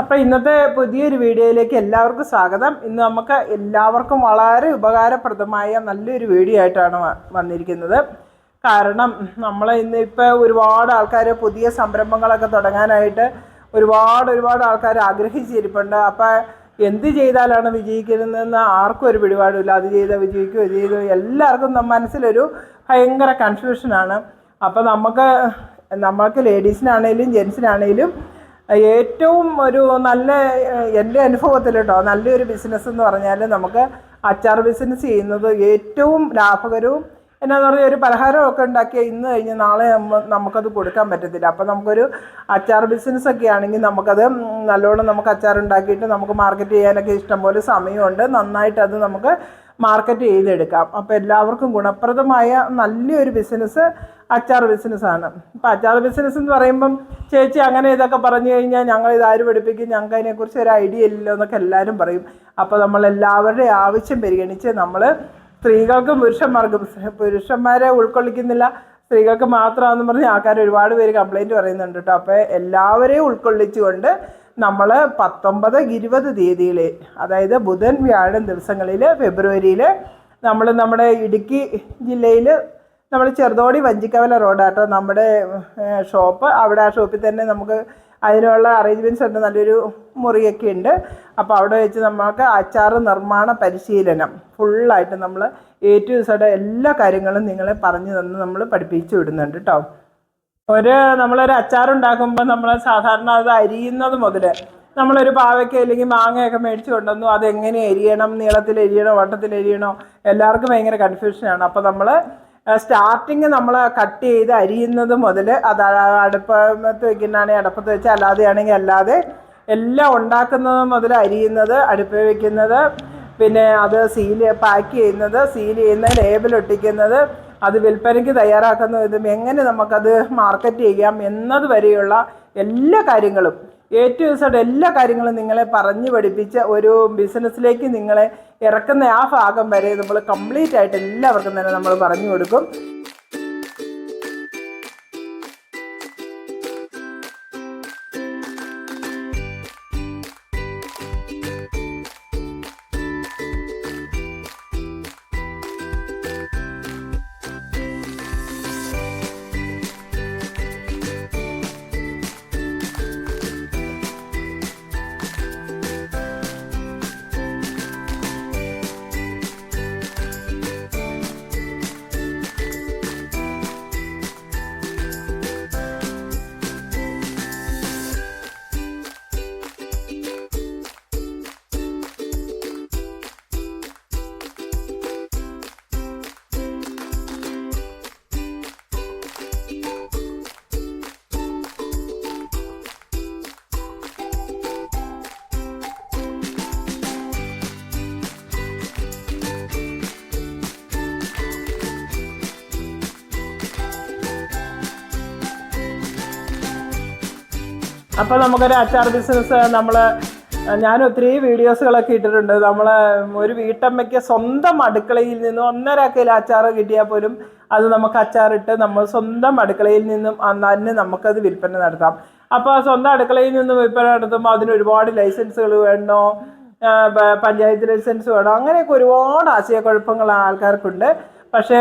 അപ്പോൾ ഇന്നത്തെ പുതിയൊരു വീഡിയോയിലേക്ക് എല്ലാവർക്കും സ്വാഗതം. ഇന്ന് നമുക്ക് എല്ലാവർക്കും വളരെ ഉപകാരപ്രദമായ നല്ലൊരു വീഡിയോ ആയിട്ടാണ് വന്നിരിക്കുന്നത്. കാരണം നമ്മൾ ഇന്ന് ഇപ്പോൾ ഒരുപാട് ആൾക്കാർ പുതിയ സംരംഭങ്ങളൊക്കെ തുടങ്ങാനായിട്ട് ഒരുപാട് ഒരുപാട് ആൾക്കാർ ആഗ്രഹിച്ചിരിപ്പുണ്ട്. അപ്പോൾ എന്ത് ചെയ്താലാണ് വിജയിക്കുന്നതെന്ന് ആർക്കും ഒരു പിടിപാടില്ല. അത് ചെയ്താൽ വിജയിക്കുമോ ഇത് എല്ലാവർക്കും മനസ്സിലൊരു ഭയങ്കര കൺഫ്യൂഷനാണ് അപ്പോൾ നമുക്ക് നമ്മൾക്ക് ലേഡീസിനാണേലും ജെൻസിനാണേലും ഏറ്റവും ഒരു നല്ല എന്റെ അനുഭവത്തിൽ കേട്ടോ നല്ലൊരു ബിസിനസ് എന്ന് പറഞ്ഞാൽ നമുക്ക് അച്ചാർ ബിസിനസ് ചെയ്യുന്നത് ഏറ്റവും ലാഭകരവും എന്നാന്ന് പറഞ്ഞാൽ ഒരു പലഹാരമൊക്കെ ഉണ്ടാക്കിയാൽ ഇന്ന് കഴിഞ്ഞ് നാളെ നമുക്കത് കൊടുക്കാൻ പറ്റത്തില്ല. അപ്പോൾ നമുക്കൊരു അച്ചാർ ബിസിനസ് ഒക്കെ ആണെങ്കിൽ നമുക്കത് നല്ലോണം നമുക്ക് അച്ചാർ ഉണ്ടാക്കിയിട്ട് നമുക്ക് മാർക്കറ്റ് ചെയ്യാനൊക്കെ ഇഷ്ടംപോലെ സമയമുണ്ട്. നന്നായിട്ട് അത് നമുക്ക് മാർക്കറ്റ് ചെയ്തെടുക്കാം. അപ്പോൾ എല്ലാവർക്കും ഗുണപ്രദമായ നല്ലൊരു ബിസിനസ് അച്ചാർ ബിസിനസ്സാണ് ഇപ്പം അച്ചാർ ബിസിനസ് എന്ന് പറയുമ്പം ചേച്ചി അങ്ങനെ ഇതൊക്കെ പറഞ്ഞു കഴിഞ്ഞാൽ ഞങ്ങൾ ഇതാര് പഠിപ്പിക്കും? ഞങ്ങൾക്ക് അതിനെക്കുറിച്ച് ഒരു ഐഡിയ ഇല്ലല്ലോ എന്നൊക്കെ എല്ലാവരും പറയും. അപ്പോൾ നമ്മൾ എല്ലാവരുടെ ആവശ്യം പരിഗണിച്ച് നമ്മൾ സ്ത്രീകൾക്കും പുരുഷന്മാർക്കും പുരുഷന്മാരെ ഉൾക്കൊള്ളിക്കുന്നില്ല സ്ത്രീകൾക്ക് മാത്രമാണെന്ന് പറഞ്ഞ് ആൾക്കാർ ഒരുപാട് പേര് കംപ്ലൈന്റ് പറയുന്നുണ്ട് കേട്ടോ. അപ്പോൾ എല്ലാവരെയും ഉൾക്കൊള്ളിച്ചുകൊണ്ട് നമ്മൾ പത്തൊമ്പത് ഇരുപത് തീയതിയിൽ അതായത് ബുധൻ വ്യാഴം ദിവസങ്ങളിൽ ഫെബ്രുവരിയിൽ നമ്മൾ നമ്മുടെ ഇടുക്കി ജില്ലയിൽ നമ്മൾ ചെറുതോടി വഞ്ചിക്കവല റോഡാട്ടോ നമ്മുടെ ഷോപ്പ്. അവിടെ ആ ഷോപ്പിൽ തന്നെ നമുക്ക് അതിനുള്ള അറേഞ്ച്മെന്റ്സ് ഉണ്ട്. നല്ലൊരു മുറിയൊക്കെ ഉണ്ട്. അപ്പോൾ അവിടെ വെച്ച് നമുക്ക് അച്ചാർ നിർമ്മാണ പരിശീലനം ഫുള്ളായിട്ട് നമ്മൾ എ ടു സെഡ് എല്ലാ കാര്യങ്ങളും നിങ്ങളെ പറഞ്ഞു തന്ന് നമ്മൾ പഠിപ്പിച്ചു വിടുന്നുണ്ട് കേട്ടോ ഒരു നമ്മളൊരു അച്ചാർ ഉണ്ടാക്കുമ്പോൾ നമ്മൾ സാധാരണ അത് അരിയുന്നത് മുതൽ നമ്മളൊരു പാവയ്ക്ക അല്ലെങ്കിൽ മാങ്ങയൊക്കെ മേടിച്ച് കൊണ്ടുവന്നു എങ്ങനെ എരിയണം നീളത്തിൽ എരിയണോ വട്ടത്തിൽ എരിയണോ എല്ലാവർക്കും ഭയങ്കര കൺഫ്യൂഷനാണ് അപ്പോൾ നമ്മൾ സ്റ്റാർട്ടിങ് നമ്മൾ കട്ട് ചെയ്ത് അരിയുന്നത് മുതൽ അത് അടുപ്പത്ത് വെക്കുന്നതാണെങ്കിൽ അടുപ്പത്ത് വെച്ച് അല്ലാതെയാണെങ്കിൽ അല്ലാതെ എല്ലാം ഉണ്ടാക്കുന്നത് മുതൽ അരിയുന്നത് അടുപ്പിൽ വെക്കുന്നത് പിന്നെ അത് സീൽ പാക്ക് ചെയ്യുന്നത് സീൽ ചെയ്യുന്നത് ലേബിൾ ഒട്ടിക്കുന്നത് അത് വിൽപ്പനയ്ക്ക് തയ്യാറാക്കുന്നതും എങ്ങനെ നമുക്കത് മാർക്കറ്റ് ചെയ്യാം എന്നത് വരെയുള്ള എല്ലാ കാര്യങ്ങളും എ ടു എല്ലാ കാര്യങ്ങളും നിങ്ങളെ പറഞ്ഞു പഠിപ്പിച്ച് ഒരു ബിസിനസ്സിലേക്ക് നിങ്ങളെ ഇറക്കുന്ന ആ ഭാഗം വരെ നമ്മൾ കംപ്ലീറ്റ് ആയിട്ട് എല്ലാവർക്കും തന്നെ നമ്മൾ പറഞ്ഞു കൊടുക്കും. അപ്പോൾ നമുക്കൊരു അച്ചാർ ബിസിനസ് നമ്മൾ ഞാൻ ഒത്തിരി വീഡിയോസുകളൊക്കെ ഇട്ടിട്ടുണ്ട്. നമ്മൾ ഒരു വീട്ടമ്മയ്ക്ക് സ്വന്തം അടുക്കളയിൽ നിന്ന് ഒന്നര കിലോ അച്ചാർ കിട്ടിയാൽ പോലും അത് നമുക്ക് അച്ചാറിട്ട് നമ്മൾ സ്വന്തം അടുക്കളയിൽ നിന്നും തന്നെ നമുക്കത് വിൽപ്പന നടത്താം. അപ്പോൾ സ്വന്തം അടുക്കളയിൽ നിന്നും വിൽപ്പന നടത്തുമ്പോൾ അതിന് ഒരുപാട് ലൈസൻസുകൾ വേണോ? പഞ്ചായത്ത് ലൈസൻസ് വേണം? അങ്ങനെയൊക്കെ ഒരുപാട് ആശയക്കുഴപ്പങ്ങൾ ആൾക്കാർക്കുണ്ട്. പക്ഷേ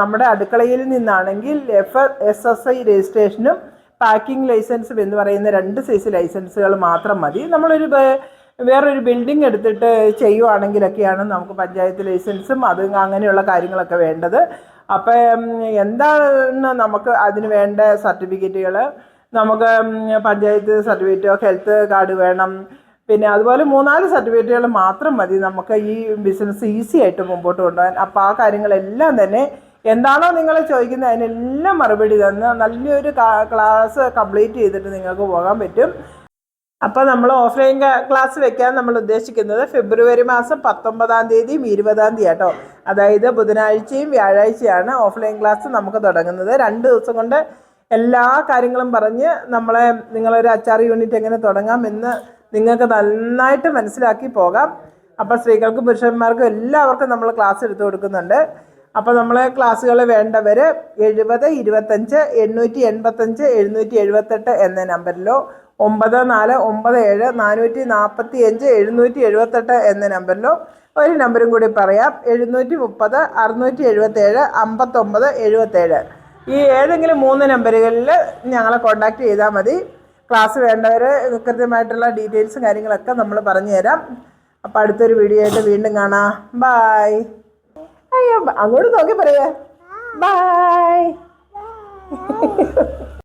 നമ്മുടെ അടുക്കളയിൽ നിന്നാണെങ്കിൽ എഫ് എസ് എസ് ഐ രജിസ്ട്രേഷനും പാക്കിംഗ് ലൈസൻസ് എന്ന് പറയുന്ന രണ്ട് സൈസ് ലൈസൻസുകൾ മാത്രം മതി. നമ്മളൊരു വേറൊരു ബിൽഡിംഗ് എടുത്തിട്ട് ചെയ്യുവാണെങ്കിലൊക്കെയാണ് നമുക്ക് പഞ്ചായത്ത് ലൈസൻസും അത് അങ്ങനെയുള്ള കാര്യങ്ങളൊക്കെ വേണ്ടത്. അപ്പം എന്താണ് നമുക്ക് അതിന് വേണ്ട സർട്ടിഫിക്കറ്റുകൾ നമുക്ക് പഞ്ചായത്ത് സർട്ടിഫിക്കറ്റോ ഹെൽത്ത് കാർഡ് വേണം. പിന്നെ അതുപോലെ മൂന്നാൽ സർട്ടിഫിക്കറ്റുകൾ മാത്രം മതി നമുക്ക് ഈ ബിസിനസ് ഈസി ആയിട്ട് മുമ്പോട്ട് കൊണ്ടുപോകാൻ. അപ്പോൾ ആ കാര്യങ്ങളെല്ലാം തന്നെ എന്താണോ നിങ്ങൾ ചോദിക്കുന്നത് അതിനെല്ലാം മറുപടി തന്ന് നല്ലൊരു ക്ലാസ് കംപ്ലീറ്റ് ചെയ്തിട്ട് നിങ്ങൾക്ക് പോകാൻ പറ്റും. അപ്പോൾ നമ്മൾ ഓഫ്ലൈൻ ക്ലാസ് വെക്കാൻ നമ്മൾ ഉദ്ദേശിക്കുന്നത് ഫെബ്രുവരി മാസം പത്തൊമ്പതാം തീയതിയും ഇരുപതാം തീയതി കേട്ടോ. അതായത് ബുധനാഴ്ചയും വ്യാഴാഴ്ചയാണ് ഓഫ്ലൈൻ ക്ലാസ് നമുക്ക് തുടങ്ങുന്നത്. രണ്ട് ദിവസം കൊണ്ട് എല്ലാ കാര്യങ്ങളും പറഞ്ഞ് നമ്മളെ നിങ്ങളൊരു അച്ചാർ യൂണിറ്റ് എങ്ങനെ തുടങ്ങാം എന്ന് നിങ്ങൾക്ക് നന്നായിട്ട് മനസ്സിലാക്കി പോകാം. അപ്പോൾ സ്ത്രീകൾക്കും പുരുഷന്മാർക്കും എല്ലാവർക്കും നമ്മൾ ക്ലാസ് എടുത്തു കൊടുക്കുന്നുണ്ട്. അപ്പോൾ നമ്മളെ ക്ലാസ്സുകൾ വേണ്ടവർ എഴുപത് ഇരുപത്തഞ്ച് എണ്ണൂറ്റി എൺപത്തഞ്ച് എഴുന്നൂറ്റി എഴുപത്തെട്ട് എന്ന നമ്പറിലോ ഒമ്പത് നാല് ഒമ്പത് ഏഴ് നാനൂറ്റി നാൽപ്പത്തി അഞ്ച് എഴുന്നൂറ്റി എഴുപത്തെട്ട് എന്ന നമ്പറിലോ ഒരു നമ്പറും കൂടി പറയാം. എഴുന്നൂറ്റി മുപ്പത് അറുന്നൂറ്റി എഴുപത്തേഴ് അമ്പത്തൊമ്പത് എഴുപത്തേഴ്. ഈ ഏതെങ്കിലും മൂന്ന് നമ്പറുകളിൽ ഞങ്ങളെ കോൺടാക്റ്റ് ചെയ്താൽ മതി. ക്ലാസ് വേണ്ടവർ കൃത്യമായിട്ടുള്ള ഡീറ്റെയിൽസും കാര്യങ്ങളൊക്കെ നമ്മൾ പറഞ്ഞു തരാം അപ്പോൾ അടുത്തൊരു വീഡിയോ ആയിട്ട് വീണ്ടും കാണാം. ബായ് അങ്ങോട്ട് നോക്കി പറയാ. ബായ്